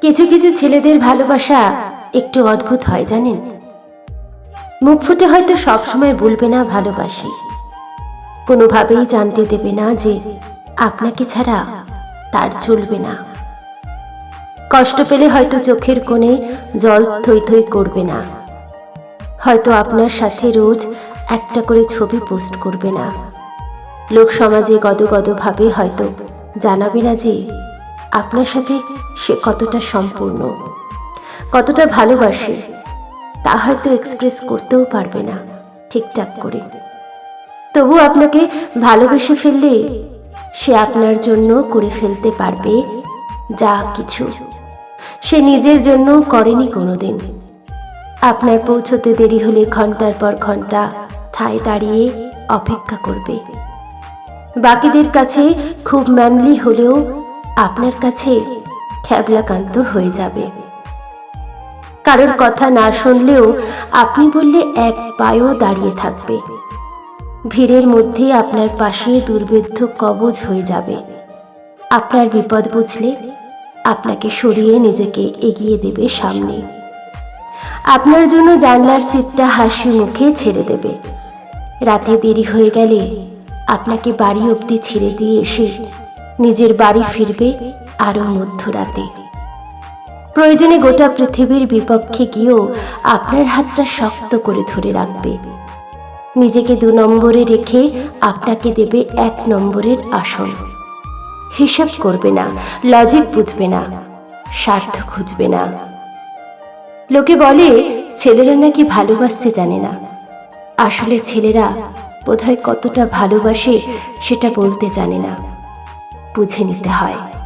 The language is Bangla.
কিছু কিছু ছেলেদের ভালোবাসা একটু অদ্ভুত হয়, জানেন? মুখ ফুটে হয়তো সবসময় বলবে না, ভালোবাসি। কোনোভাবেই জানতে দেবে না যে আপনাকে ছাড়া তার চলবে না। কষ্ট পেলে হয়তো চোখের কোণে জল থই থই করবে না। হয়তো আপনার সাথে রোজ একটা করে ছবি পোস্ট করবে না। লোক সমাজে গদগদভাবে হয়তো জানাবে না যে আপনার সাথে সে কতটা সম্পূর্ণ, কতটা ভালোবাসে, তা হয়তো এক্সপ্রেস করতেও পারবে না ঠিকঠাক করে। তবু আপনাকে ভালোবেসে ফেললে সে আপনার জন্য করে ফেলতে পারবে যা কিছু। সে নিজের জন্য করেনি কোনোদিন। আপনার পৌঁছতে দেরি হলে ঘণ্টার পর ঘণ্টা ঠায় দাঁড়িয়ে অপেক্ষা করবে। বাকিদের কাছে খুব ম্যানলি হলেও আপনার কাছে খ্যাবলাকান্ত হয়ে যাবে। কারোর কথা না শুনলেও আপনি বললে এক পায়েও দাঁড়িয়ে থাকবে। ভিড়ের মধ্যে আপনার পাশে দুর্বেদ্য কবজ হয়ে যাবে। আপনার বিপদ বুঝলে আপনাকে সরিয়ে নিজেকে এগিয়ে দেবে সামনে। আপনার জন্য জানলার সিটটা হাসি মুখে ছেড়ে দেবে। রাতে দেরি হয়ে গেলে আপনাকে বাড়ি অবধি ছেড়ে দিয়ে এসে নিজের বাড়ি ফিরবে আরও মধ্যরাতে। প্রয়োজনে গোটা পৃথিবীর বিপক্ষে গিয়েও আপনার হাতটা শক্ত করে ধরে রাখবে। নিজেকে দু নম্বরে রেখে আপনাকে দেবে এক নম্বরের আসন। হিসাব করবে না, লজিক বুঝবে না, স্বার্থ খুঁজবে না। লোকে বলে, ছেলেরা নাকি ভালোবাসতে জানে না। আসলে ছেলেরা বোধহয় কতটা ভালোবাসে সেটা বলতে জানে না। বুঝে নিতে হয়।